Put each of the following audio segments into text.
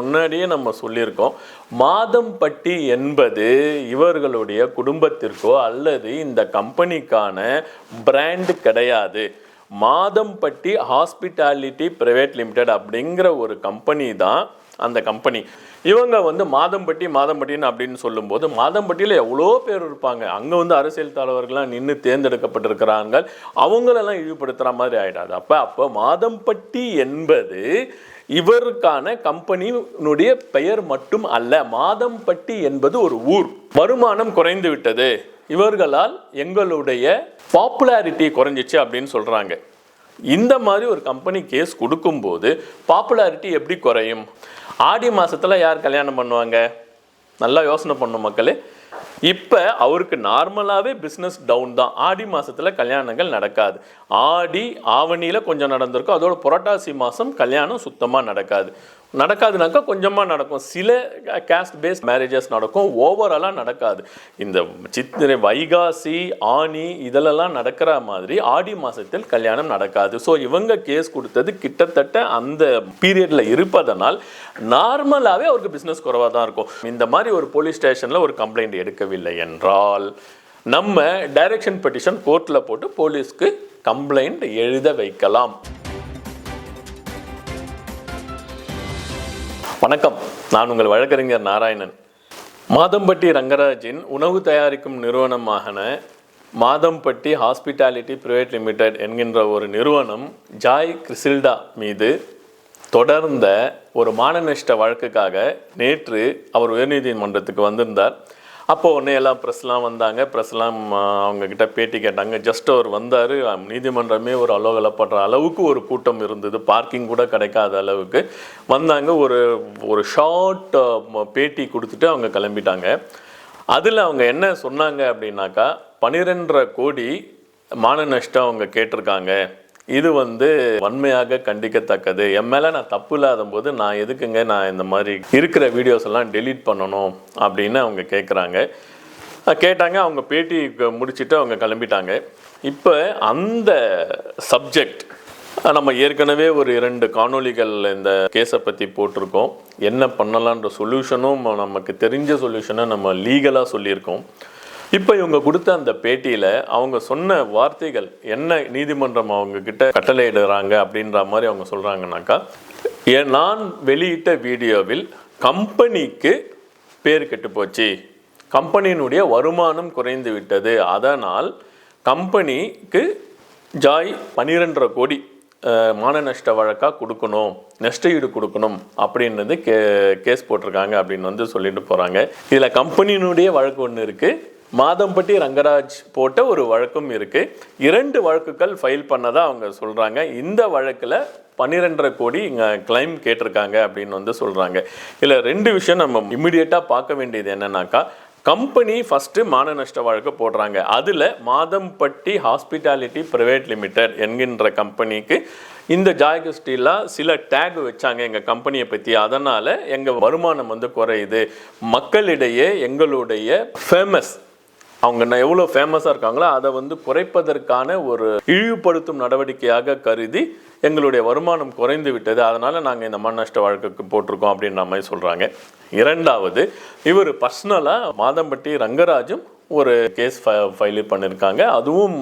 முன்னாடியே நம்ம சொல்லியிருக்கோம். மாதம்பட்டி என்பது இவர்களுடைய குடும்பத்திற்கோ அல்லது இந்த கம்பெனிக்கான பிராண்டு கிடையாது. மாதம்பட்டி ஹாஸ்பிட்டாலிட்டி பிரைவேட் லிமிடெட் அப்படிங்கிற ஒரு கம்பெனி தான் அந்த கம்பெனி. இவங்க வந்து மாதம்பட்டி மாதம்பட்டின்னு அப்படின்னு சொல்லும்போது மாதம்பட்டியில் எவ்வளோ பேர் இருப்பாங்க? அங்கே வந்து அரசியல் தலைவர்கள்லாம் நின்று தேர்ந்தெடுக்கப்பட்டிருக்கிறாங்க. அவங்களெல்லாம் இழிவுபடுத்துகிற மாதிரி ஆகிடாது அப்போ அப்போ மாதம்பட்டி என்பது இவருக்கான கம்பெனியினுடைய பெயர் மட்டும் அல்ல மாதம்பட்டி என்பது ஒரு ஊர். வருமானம் குறைந்து விட்டது இவர்களால் எங்களுடைய பாப்புலாரிட்டி குறைஞ்சிச்சு அப்படின்னு சொல்கிறாங்க இந்த மாதிரி ஒரு கம்பெனி கேஸ் கொடுக்கும்போது பாப்புலாரிட்டி எப்படி குறையும்? ஆடி மாதத்தில் யார் கல்யாணம் பண்ணுவாங்க? நல்லா யோசனை பண்ணும் மக்களே. இப்போ அவருக்கு நார்மலாகவே பிஸ்னஸ் டவுன் தான். ஆடி மாதத்தில் கல்யாணங்கள் நடக்காது. ஆடி ஆவணியில் கொஞ்சம் நடந்திருக்கும். அதோட புரட்டாசி மாதம் கல்யாணம் சுத்தமாக நடக்காது. நடக்காதுனாக்கா கொஞ்சமாக நடக்கும். சில கேஸ்ட் பேஸ்ட் மேரேஜஸ் நடக்கும். ஓவராலாக நடக்காது. இந்த சித்திரை வைகாசி ஆனி இதிலெல்லாம் நடக்கிற மாதிரி ஆடி மாதத்தில் கல்யாணம் நடக்காது. ஸோ இவங்க கேஸ் கொடுத்தது கிட்டத்தட்ட அந்த பீரியடில் இருப்பதனால் நார்மலாகவே அவருக்கு பிஸ்னஸ் குறைவாக தான் இருக்கும். இந்த மாதிரி ஒரு போலீஸ் ஸ்டேஷனில் ஒரு கம்ப்ளைண்ட் எடுக்கவில்லை என்றால் நம்ம டைரக்ஷன் பெட்டிஷன் கோர்ட்டில் போட்டு போலீஸ்க்கு கம்ப்ளைண்ட் எழுத வைக்கலாம். வணக்கம். நான் உங்கள் வழக்கறிஞர் நாராயணன். மாதம்பட்டி ரங்கராஜின் உணவு தயாரிக்கும் நிறுவனமான மாதம்பட்டி ஹாஸ்பிட்டாலிட்டி பிரைவேட் லிமிடெட் என்கின்ற ஒரு நிறுவனம் ஜாய் கிறிசில்டா மீது தொடர்ந்த ஒரு மானநஷ்ட வழக்குக்காக நேற்று அவர் உயர்நீதிமன்றத்துக்கு வந்திருந்தார். அப்போ உடனே எல்லாம் ப்ரெஸ்லாம் வந்தாங்க. ப்ரெஸ்லாம் அவங்கக்கிட்ட பேட்டி கேட்டாங்க. ஜஸ்ட் அவர் வந்தார். நீதிமன்றமே ஒரு அலோகலப்படுற அளவுக்கு ஒரு கூட்டம் இருந்தது. பார்க்கிங் கூட கிடைக்காத அளவுக்கு. வந்தாங்க. ஒரு ஒரு ஷார்ட் பேட்டி கொடுத்துட்டு அவங்க கிளம்பிட்டாங்க. அதில் அவங்க என்ன சொன்னாங்க அப்படின்னாக்கா பன்னிரெண்டரை கோடி மான நஷ்டம் அவங்க கேட்டிருக்காங்க. இது வந்து வன்மையாக கண்டிக்கத்தக்கது. என் மேலே நான் தப்பு இல்லாத போது நான் எதுக்குங்க நான் இந்த மாதிரி இருக்கிற வீடியோஸ் எல்லாம் டெலீட் பண்ணணும் அப்படின்னு அவங்க கேட்குறாங்க கேட்டாங்க அவங்க பேட்டி முடிச்சுட்டு அவங்க கிளம்பிட்டாங்க. இப்போ அந்த சப்ஜெக்ட் நம்ம ஏற்கனவே ஒரு இரண்டு காணொளிகள் இந்த கேஸை பற்றி போட்டிருக்கோம். என்ன பண்ணலான்ற சொல்யூஷனும் நமக்கு தெரிஞ்ச சொல்யூஷனை நம்ம லீகலாக சொல்லியிருக்கோம். இப்போ இவங்க கொடுத்த அந்த பேட்டியில் அவங்க சொன்ன வார்த்தைகள் என்ன நீதிமன்றம் அவங்க கிட்ட கட்டளையிடுறாங்க அப்படின்ற மாதிரி அவங்க சொல்கிறாங்கனாக்கா நான் வெளியிட்ட வீடியோவில் கம்பெனிக்கு பேர் கெட்டு போச்சு. கம்பெனியினுடைய வருமானம் குறைந்து விட்டது. அதனால் கம்பெனிக்கு ஜாய் பன்னிரெண்டரை கோடி மான நஷ்ட வழக்காக கொடுக்கணும். நஷ்ட ஈடு கொடுக்கணும். அப்படின்றது கே கேஸ் போட்டிருக்காங்க அப்படின்னு வந்து சொல்லிட்டு போகிறாங்க இதில் கம்பெனியினுடைய வழக்கு ஒன்று இருக்குது மாதம்பட்டி ரங்கராஜ் போட்ட ஒரு வழக்கும் இருக்குது இரண்டு வழக்குகள் ஃபைல் பண்ணதாக அவங்க சொல்கிறாங்க இந்த வழக்கில் பன்னிரெண்டரை கோடி இங்கே கிளைம் கேட்டிருக்காங்க அப்படின்னு வந்து சொல்கிறாங்க இதில் ரெண்டு விஷயம் நம்ம இமிடியேட்டாக பார்க்க வேண்டியது என்னன்னாக்கா கம்பெனி ஃபஸ்ட்டு மான நஷ்ட வழக்கு போடுறாங்க. அதில் மாதம்பட்டி ஹாஸ்பிட்டாலிட்டி ப்ரைவேட் லிமிடெட் என்கின்ற கம்பெனிக்கு இந்த ஜாயகஸ்டிலாம் சில டேக் வச்சாங்க எங்கள் கம்பெனியை பற்றி அதனால் எங்கள் வருமானம் வந்து குறையுது. மக்களிடையே எங்களுடைய ஃபேமஸ் அவங்க என்ன எவ்வளோ ஃபேமஸாக இருக்காங்களோ அதை வந்து குறைப்பதற்கான ஒரு இழிவுபடுத்தும் நடவடிக்கையாக கருதி எங்களுடைய வருமானம் குறைந்து விட்டது. அதனால் நாங்கள் இந்த மண் நஷ்ட வழக்குக்கு போட்டிருக்கோம் அப்படின்ற மாதிரி சொல்கிறாங்க இரண்டாவது இவர் பர்சனலாக மாதம்பட்டி ரங்கராஜும் ஒரு கேஸ் ஃபைல் பண்ணியிருக்காங்க அதுவும்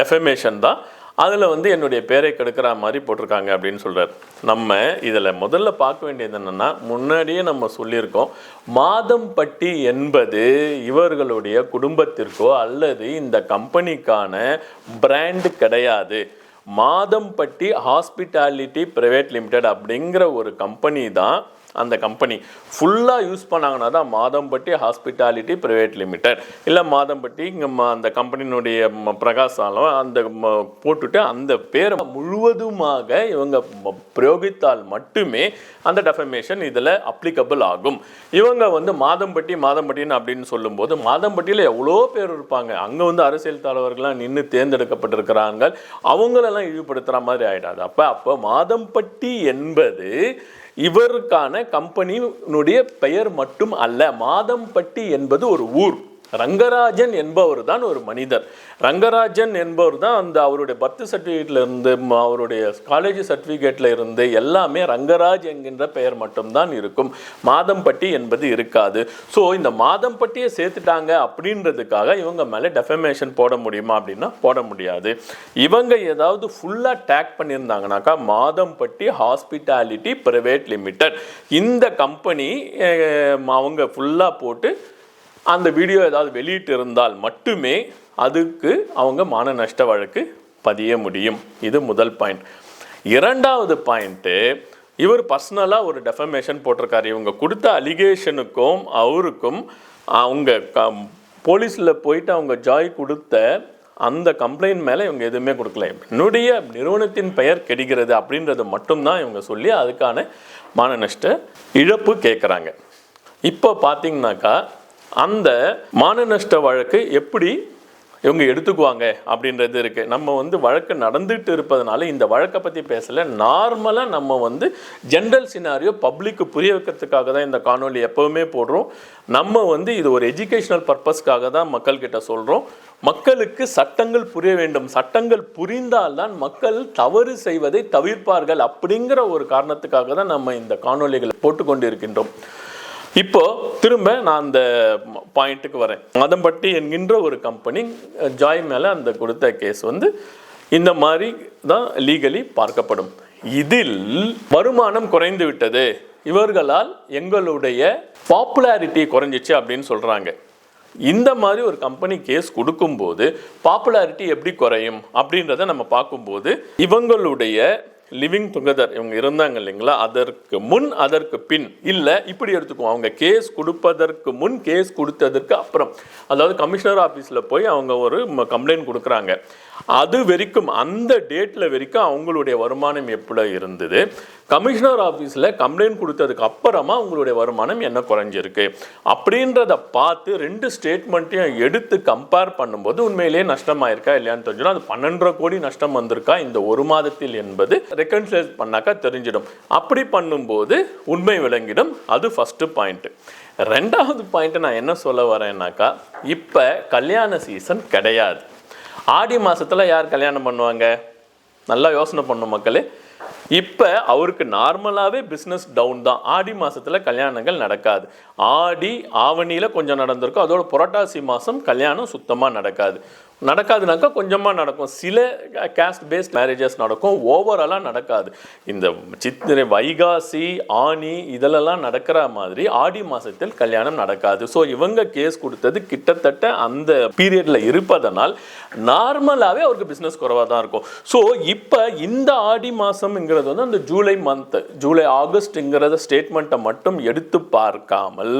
டெஃபமேஷன் தான். அதில் வந்து என்னுடைய பேரை கெடுக்கிற மாதிரி போட்டிருக்காங்க அப்படின்னு சொல்கிறார் நம்ம இதில் முதல்ல பார்க்க வேண்டியது என்னென்னா முன்னாடியே நம்ம சொல்லியிருக்கோம் மாதம்பட்டி என்பது இவர்களுடைய குடும்பத்திற்கோ அல்லது இந்த கம்பெனிக்கான பிராண்டு கிடையாது. மாதம்பட்டி ஹாஸ்பிட்டாலிட்டி ப்ரைவேட் லிமிடெட் அப்படிங்கிற ஒரு கம்பெனி தான் அந்த கம்பெனி. ஃபுல்லாக யூஸ் பண்ணாங்கன்னா தான் மாதம்பட்டி ஹாஸ்பிட்டாலிட்டி ப்ரைவேட் லிமிடெட் இல்லை மாதம்பட்டி இங்கே அந்த கம்பெனியினுடைய ம- பிரகாசாலம் அந்த ம- போட்டுட்டு அந்த பேரை முழுவதுமாக இவங்க பிரயோகித்தால் மட்டுமே அந்த டெஃபமேஷன் இதில் அப்ளிகபிள் ஆகும். இவங்க வந்து மாதம்பட்டி மாதம்பட்டின்னு அப்படின்னு சொல்லும்போது மாதம்பட்டியில் எவ்வளோ பேர் இருப்பாங்க? அங்கே வந்து அரசியல் தலைவர்கள்லாம் நின்று தேர்ந்தெடுக்கப்பட்டிருக்கிறாங்க. அவங்களெல்லாம் இழிவுபடுத்துகிற மாதிரி ஆகிடாது அப்போ அப்போ மாதம்பட்டி என்பது இவருக்கான கம்பெனியினுடைய பெயர் மட்டும் அல்ல மாதம்பட்டி என்பது ஒரு ஊர். ரங்கராஜன் என்பவர் தான் ஒரு மனிதர். ரங்கராஜன் என்பவர் தான் அந்த அவருடைய பர்த் சர்டிஃபிகேட்டில் இருந்து அவருடைய காலேஜ் சர்டிஃபிகேட்டில் இருந்து எல்லாமே ரங்கராஜ் என்கின்ற பெயர் மட்டும்தான் இருக்கும். மாதம்பட்டி என்பது இருக்காது. ஸோ இந்த மாதம்பட்டியை சேர்த்துட்டாங்க அப்படின்றதுக்காக இவங்க மேலே டெஃபமேஷன் போட முடியுமா அப்படின்னா போட முடியாது. இவங்க ஏதாவது ஃபுல்லாக டேக் பண்ணியிருந்தாங்கனாக்கா மாதம்பட்டி ஹாஸ்பிட்டாலிட்டி பிரைவேட் லிமிடெட் இந்த கம்பெனி அவங்க ஃபுல்லாக போட்டு அந்த வீடியோ ஏதாவது வெளியிட்டு இருந்தால் மட்டுமே அதுக்கு அவங்க மான நஷ்ட வழக்கு பதிய முடியும். இது முதல் பாயிண்ட் இரண்டாவது பாயிண்ட்டு இவர் பர்சனலாக ஒரு டெஃபமேஷன் போட்டிருக்காரு. இவங்க கொடுத்த அலிகேஷனுக்கும் அவருக்கும் அவங்க க போலீஸில் போயிட்டு அவங்க ஜாய் கொடுத்த அந்த கம்ப்ளைண்ட் மேலே இவங்க எதுவுமே கொடுக்கல. என்னுடைய நிறுவனத்தின் பெயர் கெடுகிறது அப்படின்றது மட்டும்தான் இவங்க சொல்லி அதுக்கான மான நஷ்ட இழப்பு கேட்குறாங்க இப்போ பார்த்தீங்கன்னாக்கா அந்த மான நஷ்ட வழக்கு எப்படி இவங்க எடுத்துக்குவாங்க அப்படின்றது இருக்குது நம்ம வந்து வழக்கு நடந்துட்டு இருப்பதனால இந்த வழக்கை பற்றி பேசல. நார்மலாக நம்ம வந்து ஜென்ரல் சினாரியோ பப்ளிக்கு புரிய வைக்கிறதுக்காக தான் இந்த காணொளி எப்போவுமே போடுறோம். நம்ம வந்து இது ஒரு எஜுகேஷனல் பர்பஸ்க்காக தான் மக்கள்கிட்ட சொல்கிறோம் மக்களுக்கு சட்டங்கள் புரிய வேண்டும். சட்டங்கள் புரிந்தால்தான் மக்கள் தவறு செய்வதை தவிர்ப்பார்கள் அப்படிங்கிற ஒரு காரணத்துக்காக தான் நம்ம இந்த காணொளிகளை போட்டுக்கொண்டு இருக்கின்றோம் இப்போ திரும்ப நான் அந்த பாயிண்ட்டுக்கு வரேன். மதம்பட்டி என்கின்ற ஒரு கம்பெனி ஜாய் மேலே அந்த கொடுத்த கேஸ் வந்து இந்த மாதிரி தான் லீகலி பார்க்கப்படும். இதில் வருமானம் குறைந்து விட்டது. இவர்களால் எங்களுடைய பாப்புலாரிட்டி குறைஞ்சிச்சு அப்படின்னு சொல்கிறாங்க இந்த மாதிரி ஒரு கம்பெனி கேஸ் கொடுக்கும்போது பாப்புலாரிட்டி எப்படி குறையும் அப்படின்றத நம்ம பார்க்கும்போது இவங்களுடைய லிவிங் டுகெதர் இவங்க இருந்தாங்க இல்லைங்களா? அதற்கு முன் அதற்கு பின். இல்லை இப்படி எடுத்துக்குவோம். அவங்க கேஸ் கொடுப்பதற்கு முன் கேஸ் கொடுத்ததற்கு அப்புறம். அதாவது கமிஷனர் ஆஃபீஸில் போய் அவங்க ஒரு கம்ப்ளைண்ட் கொடுக்குறாங்க. அது வரைக்கும் அந்த டேட்டில் வரைக்கும் அவங்களுடைய வருமானம் எப்படி இருந்தது? கமிஷனர் ஆஃபீஸில் கம்ப்ளைண்ட் கொடுத்ததுக்கு அப்புறமா அவங்களுடைய வருமானம் என்ன குறைஞ்சிருக்கு? அப்படின்றத பார்த்து ரெண்டு ஸ்டேட்மெண்ட்டையும் எடுத்து கம்பேர் பண்ணும்போது உண்மையிலேயே நஷ்டமாயிருக்கா இல்லையான்னு தெரிஞ்சிடும். அது பன்னெண்டரை கோடி நஷ்டம் வந்திருக்கா? இந்த ஒரு மாதத்தில் என்பது ரெக்கன்சிலேட் பண்ணாக்கா தெரிஞ்சிடும். அப்படி பண்ணும்போது உண்மை விளங்கிடும். அது ஃபஸ்ட்டு பாயிண்ட்டு ரெண்டாவது பாயிண்ட்டு நான் என்ன சொல்ல வரேன்னாக்கா இப்போ கல்யாண சீசன் கிடையாது. ஆடி மாசத்துல யார் கல்யாணம் பண்ணுவாங்க? நல்லா யோசனை பண்ணும் மக்களே. இப்போ அவருக்கு நார்மலாகவே பிஸ்னஸ் டவுன் தான். ஆடி மாசத்துல கல்யாணங்கள் நடக்காது. ஆடி ஆவணியில் கொஞ்சம் நடந்திருக்கும். அதோட புரட்டாசி மாதம் கல்யாணம் சுத்தமாக நடக்காது. நடக்காதுனாக்கா கொஞ்சமாக நடக்கும். சில கேஸ்ட் பேஸ்ட் மேரேஜஸ் நடக்கும். ஓவராலாக நடக்காது. இந்த சித்திரை வைகாசி ஆனி இதிலெல்லாம் நடக்கிற மாதிரி ஆடி மாதத்தில் கல்யாணம் நடக்காது. ஸோ இவங்க கேஸ் கொடுத்தது கிட்டத்தட்ட அந்த பீரியடில் இருப்பதனால் நார்மலாகவே அவருக்கு பிஸ்னஸ் குறைவாக தான் இருக்கும். ஸோ இப்போ இந்த ஆடி மாதம்ங்கிறது வந்து அந்த ஜூலை மந்த் ஜூலை ஆகஸ்ட்ங்கிறத ஸ்டேட்மெண்ட்டை மட்டும் எடுத்து பார்க்காமல்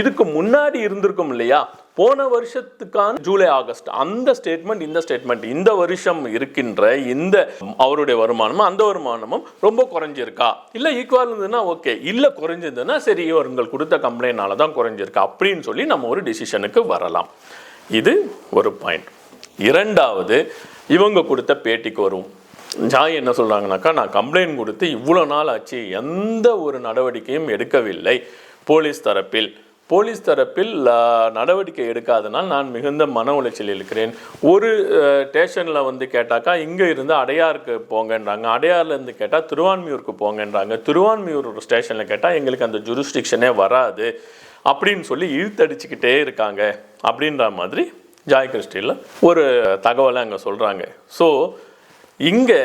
இதுக்கு முன்னாடி இருந்திருக்கும் இல்லையா? போன வருஷத்துக்கான ஜூலை ஆகஸ்ட். அந்த ஸ்டேட்மெண்ட் இந்த ஸ்டேட்மெண்ட் இந்த வருஷம் இருக்கின்ற இந்த அவருடைய வருமானமும் அந்த வருமானமும் ரொம்ப குறைஞ்சிருக்கா? இல்லை ஈக்குவல் இருந்ததுன்னா ஓகே இல்லை குறைஞ்சிருந்ததுன்னா சரி இவர்கள் கொடுத்த கம்ப்ளைண்ட்னால தான் குறைஞ்சிருக்கா? அப்படின்னு சொல்லி நம்ம ஒரு டிசிஷனுக்கு வரலாம். இது ஒரு பாயிண்ட் இரண்டாவது இவங்க கொடுத்த பேட்டிக்கு வரும் ஜாய் என்ன சொல்கிறாங்கனாக்கா நான் கம்ப்ளைண்ட் கொடுத்து இவ்வளோ நாள் ஆச்சு எந்த ஒரு நடவடிக்கையும் எடுக்கவில்லை போலீஸ் தரப்பில். போலீஸ் தரப்பில் நடவடிக்கை எடுக்காதனால் நான் மிகுந்த மன உளைச்சல் இருக்கிறேன். ஒரு ஸ்டேஷனில் வந்து கேட்டாக்கா இங்கே இருந்து அடையாருக்கு போங்கன்றாங்க. அடையார்லேருந்து கேட்டால் திருவான்மியூருக்கு போங்கன்றாங்க. திருவான்மியூர் ஸ்டேஷனில் கேட்டால் எங்களுக்கு அந்த ஜுரிஸ்டிக்ஷனே வராது. அப்படின்னு சொல்லி இழுத்தடிச்சுக்கிட்டே இருக்காங்க. அப்படின்ற மாதிரி ஜாய் கிறிஸ்டியில் ஒரு தகவலை அங்கே சொல்கிறாங்க ஸோ இங்கே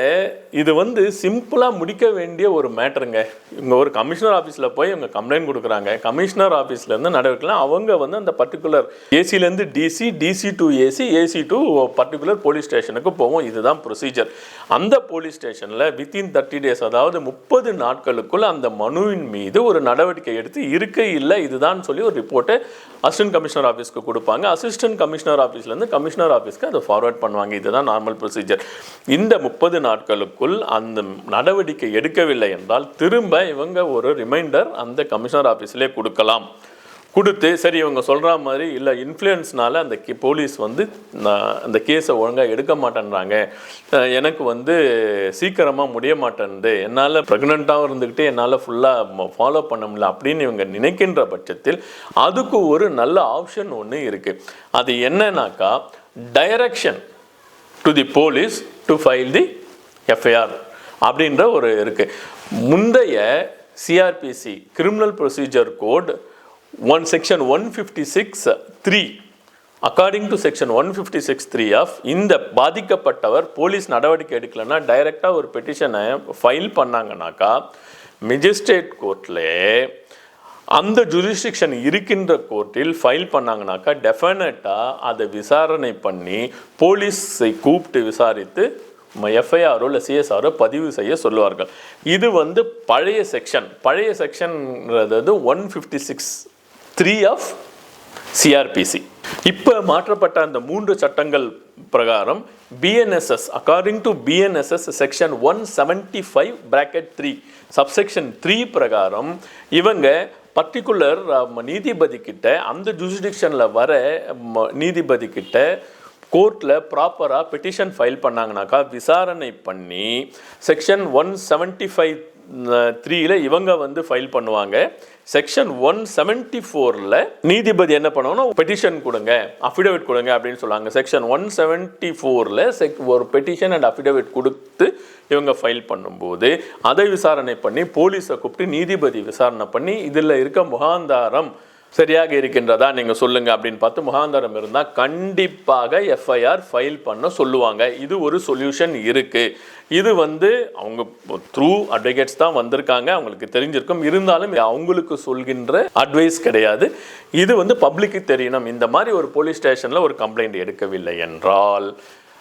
இது வந்து சிம்பிளாக முடிக்க வேண்டிய ஒரு மேட்டருங்க. இவங்க ஒரு கமிஷனர் ஆஃபீஸில் போய் இவங்க கம்ப்ளைண்ட் கொடுக்குறாங்க. கமிஷனர் ஆஃபீஸ்லேருந்து நடவடிக்கலாம் அவங்க வந்து அந்த particular ஏசிலேருந்து DC DC to AC AC to particular police ஸ்டேஷனுக்கு போவோம். இதுதான் ப்ரொசீஜர் அந்த போலீஸ் ஸ்டேஷனில் வித்தின் தேர்ட்டி டேஸ் அதாவது முப்பது நாட்களுக்குள் அந்த மனுவின் மீது ஒரு நடவடிக்கை எடுத்து இருக்க இல்லை இதுதான் சொல்லி ஒரு ரிப்போர்ட்டை அசிஸ்டன்ட் கமிஷனர் ஆஃபீஸ்க்கு கொடுப்பாங்க. அசிஸ்டன்ட் கமிஷனர் ஆஃபீஸ்லேருந்து கமிஷனர் ஆஃபீஸ்க்கு அதை ஃபார்வர்ட் பண்ணுவாங்க. இதுதான் நார்மல் ப்ரொசீஜர் இந்த முப்பது காலத்திற்குள் அந்த நடவடிக்கை எடுக்கவில்லை என்றால் திரும்ப இவங்க ஒரு ரிமைண்டர் அந்த கமிஷனர் ஆஃபீஸ்லேயே கொடுக்கலாம். கொடுத்து சரி இவங்க சொல்கிற மாதிரி இல்லை இன்ஃப்ளூயன்ஸ்னால அந்த போலீஸ் வந்து நான் அந்த கேஸை ஒழுங்காக எடுக்க மாட்டேன்றாங்க. எனக்கு வந்து சீக்கிரமாக முடிய மாட்டேன்து. என்னால் ப்ரெக்னெண்ட்டாகவும் இருந்துக்கிட்டு என்னால் ஃபுல்லாக ஃபாலோ பண்ண முடியல அப்படின்னு இவங்க நினைக்கின்ற பட்சத்தில் அதுக்கு ஒரு நல்ல ஆப்ஷன் ஒன்று இருக்குது அது என்னன்னாக்கா direction to the police to file the FIR அப்படின்ற ஒரு இருக்குது முந்தைய CrPC criminal procedure code one section one fifty six three according to section one fifty six three of இந்த பாதிக்கப்பட்டவர் போலீஸ் நடவடிக்கை எடுக்கலைன்னா டைரெக்டாக ஒரு பெட்டிஷனை ஃபைல் பண்ணாங்கனாக்கா மெஜிஸ்ட்ரேட் கோர்ட்டில் அந்த ஜுரிஸ்டிக்ஷன் இருக்கின்ற கோர்ட்டில் ஃபைல் பண்ணாங்கனாக்கா டெஃபினட்டாக அதை விசாரணை பண்ணி போலீஸை கூப்பிட்டு விசாரித்து எஃப்ஐஆரோ இல்லை சிஎஸ்ஆரோ பதிவு செய்ய சொல்லுவார்கள். இது வந்து பழைய செக்ஷன் பழைய செக்ஷன்ன்றது one fifty six three of CrPC இப்போ மாற்றப்பட்ட அந்த மூன்று சட்டங்கள் பிரகாரம் BNSS according to BNSS section one seventy five bracket three subsection three பிரகாரம் இவங்க பர்டிகுலர் நீதிபதி கிட்ட அந்த ஜூரிடிக்ஷனில் வர ம, நீதிபதி கிட்ட கோர்ட்டில் ப்ராப்பராக பெட்டிஷன் ஃபைல் பண்ணாங்கனாக்கா விசாரணை பண்ணி செக்ஷன் ஒன் செவன்ட்டி ஃபைவ் த்ரீயில் இவங்க வந்து ஃபைல் பண்ணுவாங்க. செக்ஷன் ஒன் செவன்ட்டி ஃபோரில் நீதிபதி என்ன பண்ணுவாங்கன்னா பெட்டிஷன் கொடுங்க அஃபிடவிட் கொடுங்க அப்படின்னு சொல்லுவாங்க. செக்ஷன் ஒன் செவன்ட்டி ஃபோரில் செக் ஒரு பெட்டிஷன் அண்ட் அஃபிடவிட் கொடுத்து இவங்க ஃபைல் பண்ணும்போது அதை விசாரணை பண்ணி போலீஸை கூப்பிட்டு நீதிபதி விசாரணை பண்ணி இதில் இருக்க முகாந்தாரம் சரியாக இருக்கின்றதா நீங்கள் சொல்லுங்க அப்படின்னு பார்த்து முகாந்தரம் இருந்தால் கண்டிப்பாக எஃப்ஐஆர் ஃபைல் பண்ண சொல்லுவாங்க. இது ஒரு சொல்யூஷன் இருக்குது இது வந்து அவங்க த்ரூ அட்வொகேட்ஸ் தான் வந்திருக்காங்க. அவங்களுக்கு தெரிஞ்சிருக்கும். இருந்தாலும் அவங்களுக்கு சொல்கின்ற அட்வைஸ் கிடையாது. இது வந்து பப்ளிக்கு தெரியணும். இந்த மாதிரி ஒரு போலீஸ் ஸ்டேஷனில் ஒரு கம்ப்ளைண்ட் எடுக்கவில்லை என்றால்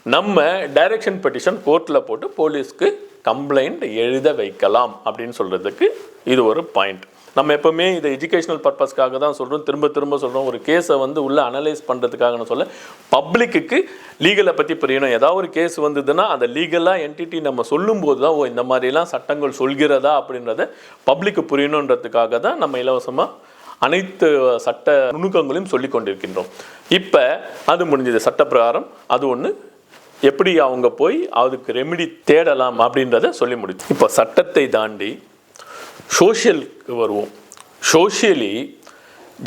நம்ம டைரக்ஷன் பெட்டிஷன் கோர்ட்டில் போட்டு போலீஸ்க்கு கம்ப்ளைண்ட் எழுத வைக்கலாம் அப்படின்னு சொல்கிறதுக்கு இது ஒரு பாயிண்ட் நம்ம எப்போவுமே இதை எஜுகேஷனல் பர்பஸ்க்காக தான் சொல்கிறோம் திரும்ப திரும்ப சொல்கிறோம் ஒரு கேஸை வந்து உள்ளே அனலைஸ் பண்ணுறதுக்காக சொல்ல பப்ளிக்குக்கு லீகலை பற்றி புரியணும். ஏதாவது ஒரு கேஸ் வந்ததுன்னா அந்த லீகலாக என்டிட்டி நம்ம சொல்லும்போது தான் ஓ இந்த மாதிரிலாம் சட்டங்கள் சொல்கிறதா அப்படின்றத பப்ளிக்கு புரியணுன்றதுக்காக தான் நம்ம இலவசமாக அனைத்து சட்ட நுணுக்கங்களையும் சொல்லி கொண்டிருக்கின்றோம். இப்போ அது முடிஞ்சது. சட்ட பிரகாரம் அது ஒன்று எப்படி அவங்க போய் அதுக்கு ரெமெடி தேடலாம் அப்படின்றத சொல்லி முடிச்சு. இப்போ சட்டத்தை தாண்டி சோஷியலுக்கு வருவோம். சோஷியலி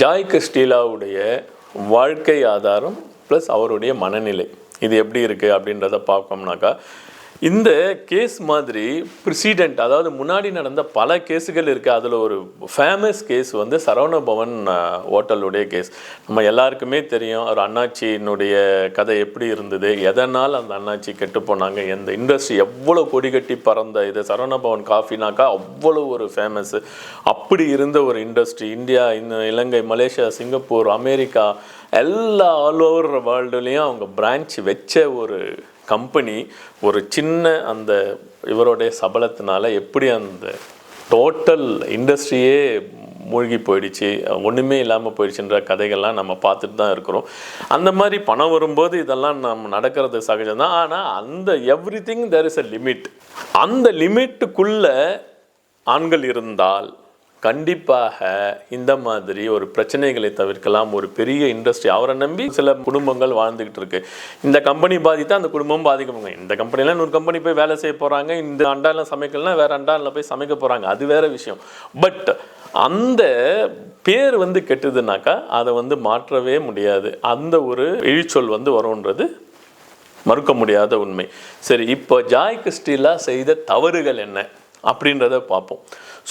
ஜாய் கிறிஸ்டீலாவுடைய வாழ்க்கை ஆதாரம் ப்ளஸ் அவருடைய மனநிலை. இது எப்படி இருக்குது அப்படின்றத பார்க்கோம்னாக்கா இந்த கேஸ் மாதிரி ப்ரிசிடெண்ட் அதாவது முன்னாடி நடந்த பல கேஸுகள் இருக்குது அதில் ஒரு ஃபேமஸ் கேஸ் வந்து சரவண பவன் ஹோட்டலுடைய கேஸ் நம்ம எல்லாருக்குமே தெரியும் ஒரு அண்ணாச்சியினுடைய கதை எப்படி இருந்தது? எதனால் அந்த அண்ணாச்சி கெட்டு போனாங்க? எந்த இண்டஸ்ட்ரி எவ்வளோ கொடி கட்டி பறந்த இது? சரவண பவன் காஃபினாக்கா அவ்வளோ ஒரு ஃபேமஸ் அப்படி இருந்த ஒரு இண்டஸ்ட்ரி இந்தியா இந்த இலங்கை மலேசியா சிங்கப்பூர் அமெரிக்கா எல்லா ஆல் ஓவர் வேர்ல்டுலேயும் அவங்க பிரான்ச் வச்ச ஒரு கம்பெனி ஒரு சின்ன அந்த இவருடைய சபலத்தினால எப்படி அந்த டோட்டல் இண்டஸ்ட்ரியே மூழ்கி போயிடுச்சு ஒன்றுமே இல்லாமல் போயிடுச்சுன்ற கதைகள்லாம் நம்ம பார்த்துட்டு தான் இருக்கிறோம். அந்த மாதிரி பணம் வரும்போது இதெல்லாம் நம்ம நடக்கிறது சகஜம் தான் ஆனால் அந்த everything there is a limit அந்த லிமிட்டுக்குள்ளே ஆண்கள் இருந்தால் கண்டிப்பாக இந்த மாதிரி ஒரு பிரச்சனைகளை தவிர்க்கலாம். ஒரு பெரிய இண்டஸ்ட்ரி அவரை நம்பி சில குடும்பங்கள் வாழ்ந்துக்கிட்டு இருக்கு. இந்த கம்பெனி பாதித்தா அந்த குடும்பம் பாதிக்கப்படுங்க. இந்த கம்பெனிலாம் இன்னொரு கம்பெனி போய் வேலை செய்ய போகிறாங்க இந்த அண்டாலாம் சமைக்கலாம் வேறு அண்டாலில் போய் சமைக்க போகிறாங்க அது வேற விஷயம். பட் அந்த பேர் வந்து கெட்டுதுனாக்கா அதை வந்து மாற்றவே முடியாது. அந்த ஒரு இழிச்சொல் வந்து வரும்ன்றது மறுக்க முடியாத உண்மை. சரி இப்போ ஜாய் கிறிஸ்டிலா செய்த தவறுகள் என்ன? அப்படின்றத பார்ப்போம்.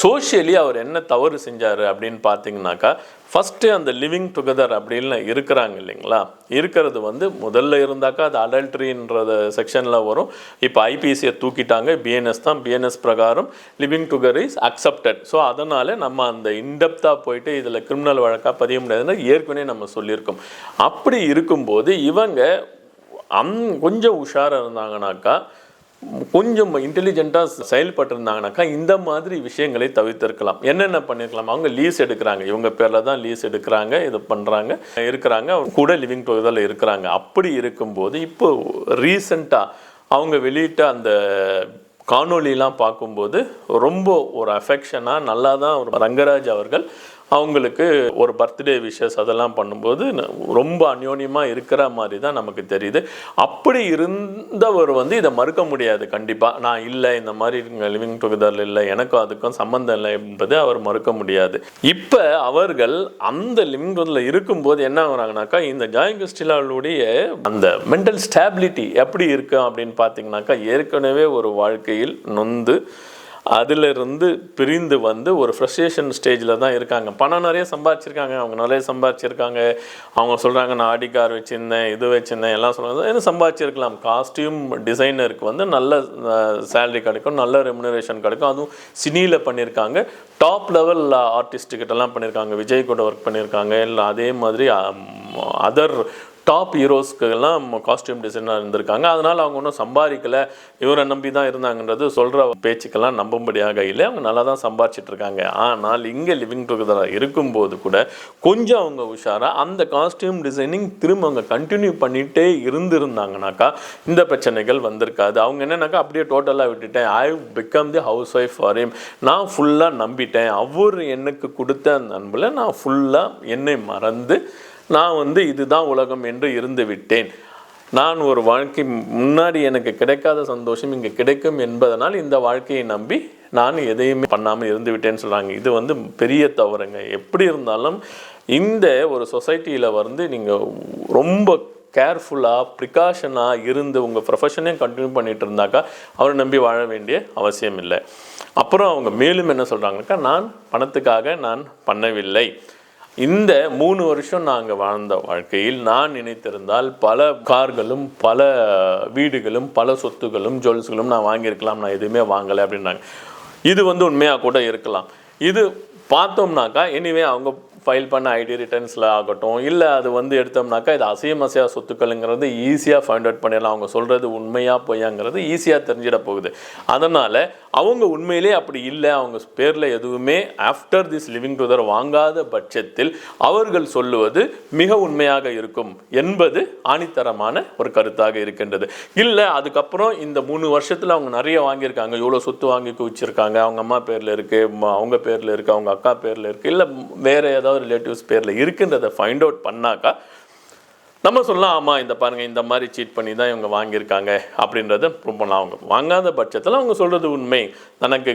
சோஷியலி அவர் என்ன தவறு செஞ்சார் அப்படின்னு பார்த்தீங்கன்னாக்கா ஃபஸ்ட்டு அந்த லிவிங் டுகெதர் அப்படின்னு இருக்கிறாங்க இல்லைங்களா? இருக்கிறது வந்து முதல்ல இருந்தாக்கா அது அடல்ட்ரின்றத செக்ஷனில் வரும். இப்போ ஐபிசியை தூக்கிட்டாங்க. பிஎன்எஸ் தான். பிஎன்எஸ் பிரகாரம் living together is accepted so அதனால் நம்ம அந்த இன்டெப்த்தாக போயிட்டு இதில் கிரிமினல் வழக்காக பதிய முடியாதுன்னு ஏற்கனவே நம்ம சொல்லியிருக்கோம். அப்படி இருக்கும்போது இவங்க அந் கொஞ்சம் உஷாராக இருந்தாங்கனாக்கா கொஞ்சம் இன்டெலிஜென்ட்டாக செயல்பட்டிருந்தாங்கனாக்கா இந்த மாதிரி விஷயங்களை தவிர்த்திருக்கலாம். என்னென்ன பண்ணியிருக்கலாம் அவங்க லீஸ் எடுக்கிறாங்க. இவங்க பேரில் தான் லீஸ் எடுக்கிறாங்க இது பண்ணுறாங்க இருக்கிறாங்க அவங்க கூட லிவிங் டுகெதரில் இருக்கிறாங்க. அப்படி இருக்கும்போது இப்போ ரீசண்டாக அவங்க வெளியிட்ட அந்த காணொலிலாம் பார்க்கும்போது ரொம்ப ஒரு அஃபெக்ஷனாக நல்லா தான் ஒரு ரங்கராஜ் அவர்கள் அவங்களுக்கு ஒரு பர்த்டே விஷஸ் அதெல்லாம் பண்ணும்போது ரொம்ப அந்யோன்யமாக இருக்கிற மாதிரி தான் நமக்கு தெரியுது. அப்படி இருந்தவர் வந்து இதை மறுக்க முடியாது கண்டிப்பாக நான் இல்லை இந்த மாதிரி லிவிங் டுகெதரில் இல்லை எனக்கும் அதுக்கும் சம்மந்தம் இல்லை என்பது அவர் மறுக்க முடியாது. இப்போ அவர்கள் அந்த லிவிங் டுகெதரில் இருக்கும்போது என்ன ஆகுறாங்கனாக்கா இந்த ஜாய் கிறிஸ்டிலாவுடைய அந்த மென்டல் ஸ்டேபிலிட்டி எப்படி இருக்கு அப்படின்னு பார்த்தீங்கன்னாக்கா ஏற்கனவே ஒரு வாழ்க்கையில் நொந்து அதிலிருந்து பிரிந்து வந்து ஒரு ஃப்ரஸ்ட்ரேஷன் ஸ்டேஜில் தான் இருக்காங்க. பணம் நிறைய சம்பாதிச்சிருக்காங்க. அவங்க நிறைய சம்பாதிச்சிருக்காங்க. அவங்க சொல்கிறாங்க நான் ஆடி கார் வச்சுருந்தேன் இது வச்சுருந்தேன் எல்லாம் சொல்கிறாங்க என்ன சம்பாதிச்சிருக்கலாம். காஸ்டியூம் டிசைனருக்கு வந்து நல்ல சேலரி கிடைக்கும் நல்ல ரெமுனரேஷன் கிடைக்கும். அதுவும் சினியில் பண்ணியிருக்காங்க டாப் லெவல் ஆர்டிஸ்ட்டுக்கிட்டலாம் பண்ணியிருக்காங்க விஜய் கூட ஒர்க் பண்ணியிருக்காங்க இல்லை அதே மாதிரி அதர் டாப் ஹீரோஸ்க்கெல்லாம் காஸ்டியூம் டிசைனாக இருந்திருக்காங்க. அதனால் அவங்க ஒன்றும் சம்பாதிக்கலை. இவரை நம்பி தான் இருந்தாங்கன்றது சொல்கிற பேச்சுக்கெல்லாம் நம்பும்படியாக இல்லை. அவங்க நல்லா தான் சம்பாதிச்சிட்டு இருக்காங்க. ஆனால் இங்கே லிவிங் டுகெதராக இருக்கும்போது கூட கொஞ்சம் அவங்க உஷாராக அந்த காஸ்டியூம் டிசைனிங் திரும்ப அவங்க கண்டினியூ பண்ணிகிட்டே இருந்திருந்தாங்கனாக்கா இந்த பிரச்சனைகள் வந்திருக்காது. அவங்க என்னன்னாக்கா அப்படியே டோட்டலாக விட்டுட்டேன். I become the housewife for him நான் ஃபுல்லாக நம்பிட்டேன். அவர் எனக்கு கொடுத்த அந்த அன்பில் நான் ஃபுல்லாக என்னை மறந்து நான் வந்து இதுதான் உலகம் என்று இருந்து விட்டேன். நான் ஒரு வாழ்க்கை முன்னாடி எனக்கு கிடைக்காத சந்தோஷம் இங்கே கிடைக்கும் என்பதனால் இந்த வாழ்க்கையை நம்பி நான் எதையுமே பண்ணாமல் இருந்து விட்டேன்னு சொல்கிறாங்க இது வந்து பெரிய தவறுங்க. எப்படி இருந்தாலும் இந்த ஒரு சொசைட்டியில் வந்து நீங்கள் ரொம்ப கேர்ஃபுல்லாக ப்ரிகாஷனாக இருந்து உங்கள் ப்ரொஃபஷனையும் கண்டினியூ பண்ணிட்டு இருந்தாக்கா அவரை நம்பி வாழ வேண்டிய அவசியம் இல்லை. அப்புறம் அவங்க மேலும் என்ன சொல்கிறாங்கக்கா நான் பணத்துக்காக நான் பண்ணவில்லை. இந்த மூணு வருஷம் நாங்கள் வாழ்ந்த வாழ்க்கையில் நான் நினைத்திருந்தால் பல கார்களும் பல வீடுகளும் பல சொத்துகளும் ஜுவல்ஸ்களும் நான் வாங்கியிருக்கலாம். நான் எதுவுமே வாங்கலை அப்படின்னாங்க. இது வந்து உண்மையாக கூட இருக்கலாம். இது பார்த்தோம்னாக்கா எனிவே அவங்க ஃபைல் பண்ண ஐடி ரிட்டர்ன்ஸில் ஆகட்டும் இல்லை அது வந்து எடுத்தோம்னாக்கா இது அசையம் அசையா சொத்துக்கள்ங்கிறது ஈஸியாக ஃபைண்ட் அவுட் பண்ணிடலாம். அவங்க சொல்கிறது உண்மையாக பொய்யாங்கிறது ஈஸியாக தெரிஞ்சிட போகுது. அதனால் அவங்க உண்மையிலே அப்படி இல்லை. அவங்க பேரில் எதுவுமே ஆஃப்டர் திஸ் லிவிங் டுதர் வாங்காத பட்சத்தில் அவர்கள் சொல்லுவது மிக உண்மையாக இருக்கும் என்பது ஆணித்தரமான ஒரு கருத்தாக இருக்கின்றது. இல்லை அதுக்கப்புறம் இந்த மூணு வருஷத்தில் அவங்க நிறைய வாங்கியிருக்காங்க. இவ்வளோ சொத்து வாங்கி குவிச்சிருக்காங்க. அவங்க அம்மா பேரில் இருக்குது அவங்க பேரில் இருக்குது அவங்க அக்கா பேரில் இருக்குது இல்லை வேறு ஏதாவது ரிலேட்டிவ்ஸ் பேரில் இருக்குன்றதை ஃபைண்ட் அவுட் பண்ணாக்கா நம்ம சொல்லலாம் ஆமாம் இந்த பாருங்கள் இந்த மாதிரி சீட் பண்ணி தான் இவங்க வாங்கியிருக்காங்க அப்படின்றத ப்ரூவ் பண்ணலாம் அவங்க வாங்காத பட்சத்தில் அவங்க சொல்கிறது உண்மை. தனக்கு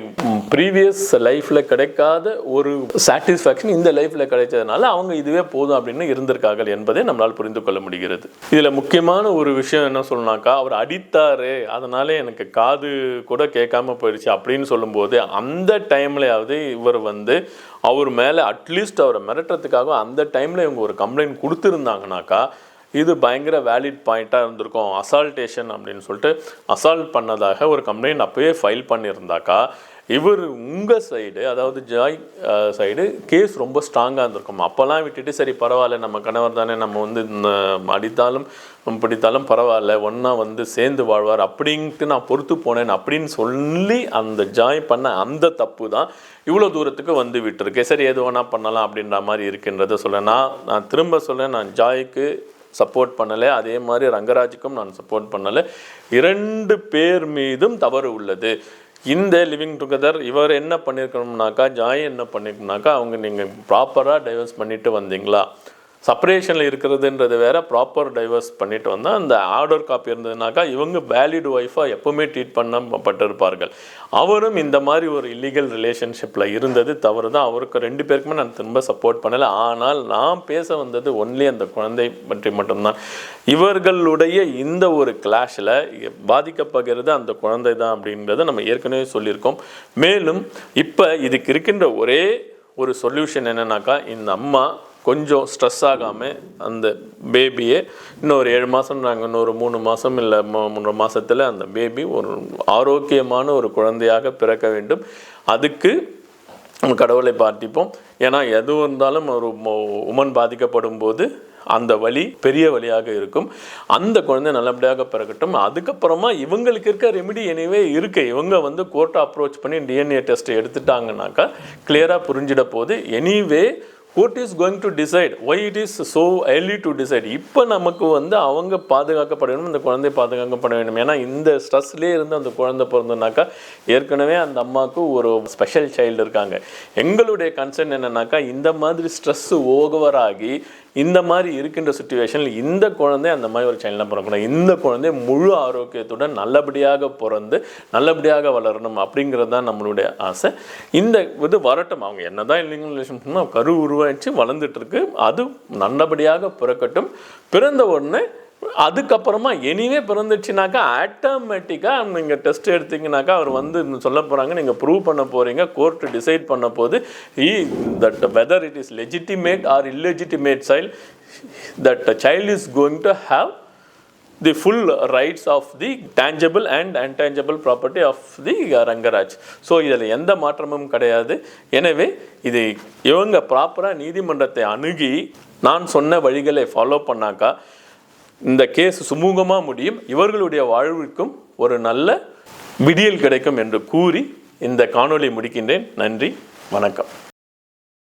ப்ரீவியஸ் லைஃப்பில் கிடைக்காத ஒரு சாட்டிஸ்ஃபேக்ஷன் இந்த லைஃப்பில் கிடைச்சதுனால அவங்க இதுவே போதும் அப்படின்னு இருந்திருக்கார்கள் என்பதை நம்மளால் புரிந்து கொள்ள முடிகிறது. இதில் முக்கியமான ஒரு விஷயம் என்ன சொல்லணாக்கா அவர் அடித்தாரு அதனால எனக்கு காது கூட கேட்காம போயிடுச்சு அப்படின்னு சொல்லும்போது அந்த டைம்லையாவது இவர் வந்து அவர் மேலே அட்லீஸ்ட் அவரை மிரட்டுறதுக்காக அந்த டைமில் இவங்க ஒரு கம்ப்ளைண்ட் கொடுத்துருந்தாங்கனாக்கா இது பயங்கர வேலிட் பாயிண்ட்டாக இருந்திருக்கும். அசால்டேஷன் அப்படின்னு சொல்லிட்டு அசால்ட் பண்ணதாக ஒரு கம்ப்ளைண்ட் அப்போயே ஃபைல் பண்ணியிருந்தாக்கா இவர் உங்கள் சைடு அதாவது ஜாய் சைடு கேஸ் ரொம்ப ஸ்ட்ராங்காக இருந்திருக்கும். அப்போல்லாம் விட்டுட்டு சரி பரவாயில்ல நம்ம கணவர் தானே நம்ம வந்து அடித்தாலும் பிடித்தாலும் பரவாயில்ல ஒன்றா வந்து சேர்ந்து வாழ்வார் அப்படின்ட்டு நான் பொறுத்து போனேன் அப்படின்னு சொல்லி அந்த ஜாய் பண்ண அந்த தப்பு தான் இவ்வளோ தூரத்துக்கு வந்து விட்டுருக்கு. சரி எது வேணால் பண்ணலாம் அப்படின்ற மாதிரி இருக்கின்றத சொல்ல நான் நான் திரும்ப சொல்கிறேன் நான் ஜாய்க்கு சப்போர்ட் பண்ணலை. அதே மாதிரி ரங்கராஜுக்கும் நான் சப்போர்ட் பண்ணலை. இரண்டு பேர் மீதும் தவறு உள்ளது. இந்த லிவிங் டுகெதர் இவர் என்ன பண்ணியிருக்கணும்னாக்கா ஜாய் என்ன பண்ணியிருக்கணும்னாக்கா அவங்க நீங்கள் ப்ராப்பராக டைவர்ஸ் பண்ணிட்டு வந்தீங்களா? செப்பரேஷனில் இருக்கிறதுன்றது வேற ப்ராப்பர் டைவர்ஸ் பண்ணிட்டு வந்தால் அந்த ஆர்டர் காப்பி இருந்ததுனாக்கா இவங்க வேலிட் ஒய்ஃபாக எப்பவுமே ட்ரீட் பண்ணப்பட்டிருப்பார்கள். அவரும் இந்த மாதிரி ஒரு இல்லீகல் ரிலேஷன்ஷிப்பில் இருந்தது தவறு தான் அவருக்கு ரெண்டு பேருக்குமே நான் திரும்ப சப்போர்ட் பண்ணலை. ஆனால் நான் பேச வந்தது ஒன்லி அந்த குழந்தை பற்றி மட்டும்தான். இவர்களுடைய இந்த ஒரு கிளாஷில் பாதிக்கப்படுகிறது அந்த குழந்தை தான் அப்படின்றத நம்ம ஏற்கனவே சொல்லியிருக்கோம். மேலும் இப்போ இதுக்கு இருக்கின்ற ஒரே ஒரு சொல்யூஷன் என்னன்னாக்கா இந்த அம்மா கொஞ்சம் ஸ்ட்ரெஸ் ஆகாமல் அந்த பேபியை இன்னொரு ஏழு மாதம் நாங்கள் இன்னொரு மூணு மாதம் இல்லை மூணு மாதத்தில் அந்த பேபி ஒரு ஆரோக்கியமான ஒரு குழந்தையாக பிறக்க வேண்டும். அதுக்கு கடவுளை பார்த்திப்போம். ஏன்னா எது இருந்தாலும் ஒரு உமன் பாதிக்கப்படும் போது அந்த வழி பெரிய வழியாக இருக்கும். அந்த குழந்தை நல்லபடியாக பிறக்கட்டும். அதுக்கப்புறமா இவங்களுக்கு இருக்க ரெமிடி எனிவே இருக்கு. இவங்க வந்து கோர்ட்டை அப்ரோச் பண்ணி டிஎன்ஏ டெஸ்ட் எடுத்துட்டாங்கனாக்கா கிளியராக புரிஞ்சிட போது anyway court is going to decide why it is so early to decide இப்போ நமக்கு வந்து அவங்க பாதுகாக்கப்பட வேண்டும் இந்த குழந்தை பாதுகாக்கப்பட வேண்டும். ஏன்னா இந்த ஸ்ட்ரெஸ்லேயே இருந்து அந்த குழந்தை பிறந்தனாக்கா ஏற்கனவே அந்த அம்மாவுக்கு ஒரு ஸ்பெஷல் சைல்டு இருக்காங்க. எங்களுடைய கன்சர்ன் என்னன்னாக்கா இந்த மாதிரி ஸ்ட்ரெஸ் ஓவராகி ஆகி இந்த மாதிரி இருக்கின்ற சுச்சுவேஷனில் இந்த குழந்தை அந்த மாதிரி ஒரு சைல்டாக பிறக்கணும். இந்த குழந்தை முழு ஆரோக்கியத்துடன் நல்லபடியாக பிறந்து நல்லபடியாக வளரணும் அப்படிங்கிறது தான் நம்மளுடைய ஆசை. இந்த இது வரட்டும். அவங்க என்னதான் இல்லைங்க ரிலேஷன் கரு உருவாச்சு வளர்ந்துட்டு இருக்கு. அது நல்லபடியாக பிறக்கட்டும். பிறந்த உடனே அதுக்கப்புறமா எனிவே பிறந்துச்சுனாக்கா ஆட்டோமேட்டிக்காக நீங்கள் டெஸ்ட் எடுத்தீங்கனாக்கா அவர் வந்து சொல்ல போகிறாங்க நீங்கள் ப்ரூவ் பண்ண போகிறீங்க கோர்ட்டு டிசைட் பண்ண போது ஈ that whether it is legitimate or illegitimate child that child is going to have the full rights of the tangible and intangible property of the Rangaraj so இதில் எந்த மாற்றமும் கிடையாது. எனவே இது இவங்க ப்ராப்பராக நீதிமன்றத்தை அணுகி நான் சொன்ன வழிகளை ஃபாலோ பண்ணாக்கா இந்த கேஸ் சுமூகமாக முடியும். இவர்களுடைய வாழ்விற்கும் ஒரு நல்ல விடியல் கிடைக்கும் என்று கூறி இந்த காணொளி முடிக்கின்றேன். நன்றி வணக்கம்.